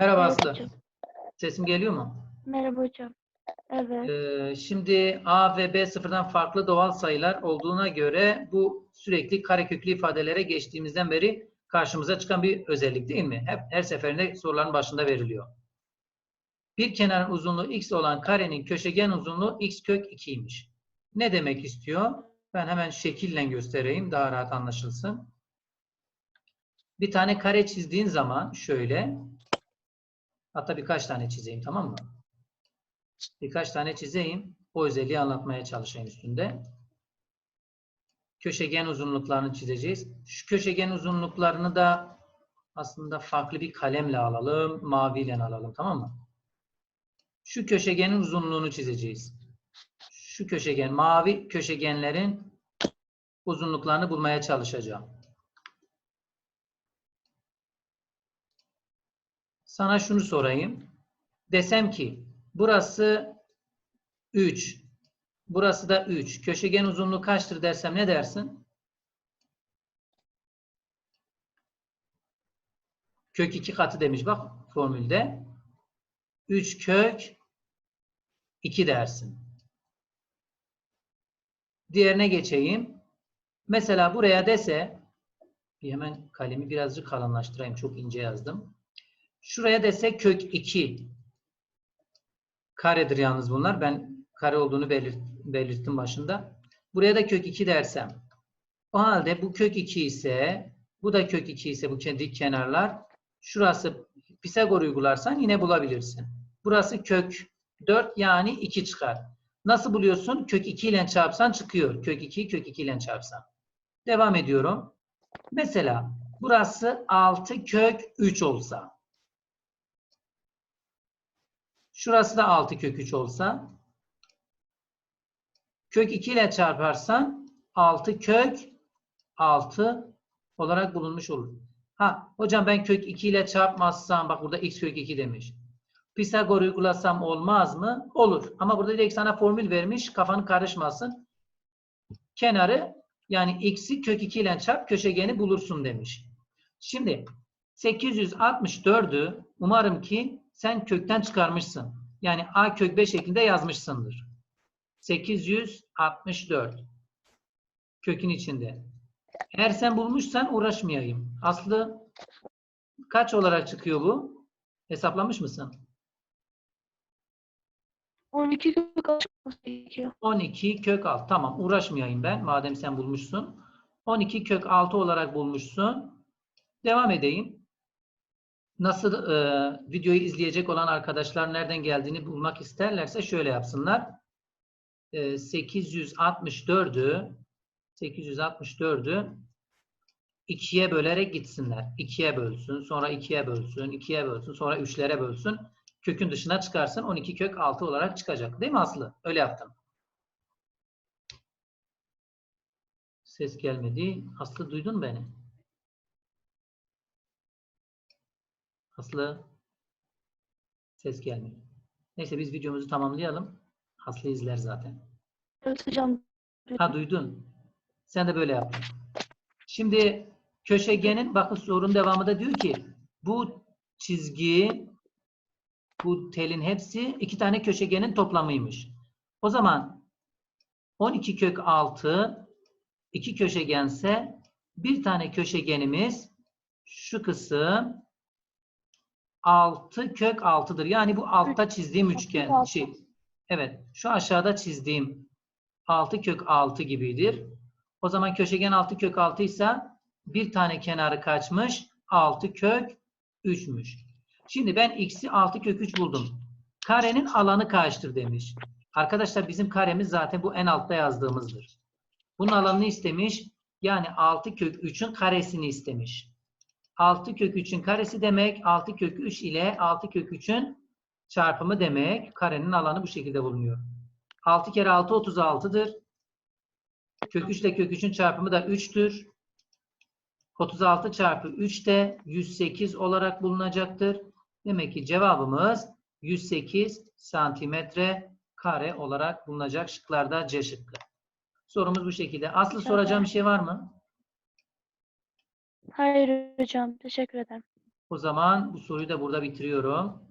Merhaba Aslı. hocam. Sesim geliyor mu? Merhaba hocam. Evet. Ee, şimdi A ve B sıfırdan farklı doğal sayılar olduğuna göre bu sürekli kareköklü ifadelere geçtiğimizden beri karşımıza çıkan bir özellik değil mi? Hep her seferinde soruların başında veriliyor. Bir kenarın uzunluğu x olan karenin köşegen uzunluğu x kök 2'ymiş. Ne demek istiyor? Ben hemen şekille göstereyim daha rahat anlaşılsın. Bir tane kare çizdiğin zaman şöyle hatta birkaç tane çizeyim tamam mı? Birkaç tane çizeyim. O özelliği anlatmaya çalışayım üstünde. Köşegen uzunluklarını çizeceğiz. Şu köşegen uzunluklarını da aslında farklı bir kalemle alalım. Maviyle alalım. Tamam mı? Şu köşegenin uzunluğunu çizeceğiz. Şu köşegen, mavi köşegenlerin uzunluklarını bulmaya çalışacağım. Sana şunu sorayım. Desem ki burası 3. Burası da 3. Köşegen uzunluğu kaçtır dersem ne dersin? Kök 2 katı demiş bak formülde. 3 kök 2 dersin. Diğerine geçeyim. Mesela buraya dese hemen kalemi birazcık kalınlaştırayım. Çok ince yazdım. Şuraya dese kök 2 karedir yalnız bunlar. Ben kare olduğunu belirt, belirttim başında. Buraya da kök 2 dersem. O halde bu kök 2 ise bu da kök 2 ise bu dik kenarlar şurası Pisagor uygularsan yine bulabilirsin. Burası kök 4 yani 2 çıkar. Nasıl buluyorsun? Kök 2 ile çarpsan çıkıyor. Kök 2 kök 2 ile çarpsan. Devam ediyorum. Mesela burası 6 kök 3 olsa. Şurası da 6 kök 3 olsa. Kök 2 ile çarparsan 6 kök 6 olarak bulunmuş olur. Ha hocam ben kök 2 ile çarpmazsam bak burada x kök 2 demiş. Pisagor uygulasam olmaz mı? Olur. Ama burada direkt sana formül vermiş. Kafanı karışmasın. Kenarı yani x'i kök 2 ile çarp köşegeni bulursun demiş. Şimdi 864'ü umarım ki sen kökten çıkarmışsın. Yani a kök 5 şeklinde yazmışsındır. 864 kökün içinde. Eğer sen bulmuşsan uğraşmayayım. Aslı kaç olarak çıkıyor bu? Hesaplamış mısın? 12 kök alışması gerekiyor. 12 kök 6. Tamam uğraşmayayım ben madem sen bulmuşsun. 12 kök 6 olarak bulmuşsun. Devam edeyim. Nasıl e, videoyu izleyecek olan arkadaşlar nereden geldiğini bulmak isterlerse şöyle yapsınlar. E, 864'ü 864'ü 2'ye bölerek gitsinler. 2'ye bölsün, sonra 2'ye bölsün, 2'ye bölsün, sonra 3'lere bölsün. Kökün dışına çıkarsın. 12 kök 6 olarak çıkacak. Değil mi Aslı? Öyle yaptım. Ses gelmedi. Aslı duydun beni. Aslı ses gelmiyor. Neyse biz videomuzu tamamlayalım. Aslı izler zaten. Evet hocam. Ha duydun. Sen de böyle yaptın. Şimdi köşegenin bakın sorunun devamında diyor ki bu çizgi bu telin hepsi iki tane köşegenin toplamıymış. O zaman 12 kök 6 iki köşegense bir tane köşegenimiz şu kısım 6 kök 6'dır. Yani bu altta çizdiğim üçgen şey. Evet, şu aşağıda çizdiğim 6 kök 6 gibidir. O zaman köşegen 6 kök 6 ise bir tane kenarı kaçmış? 6 kök 3'müş. Şimdi ben x'i 6 kök 3 buldum. Karenin alanı kaçtır demiş. Arkadaşlar bizim karemiz zaten bu en altta yazdığımızdır. Bunun alanını istemiş. Yani 6 kök 3'ün karesini istemiş. 6 kök 3'ün karesi demek 6 kök 3 ile 6 kök 3'ün çarpımı demek. Karenin alanı bu şekilde bulunuyor. 6 kere 6 36'dır. Kök 3 ile kök 3'ün çarpımı da 3'tür. 36 çarpı 3 de 108 olarak bulunacaktır. Demek ki cevabımız 108 santimetre kare olarak bulunacak şıklarda C şıkkı. Sorumuz bu şekilde. Aslı soracağım bir şey var mı? Hayır hocam. Teşekkür ederim. O zaman bu soruyu da burada bitiriyorum.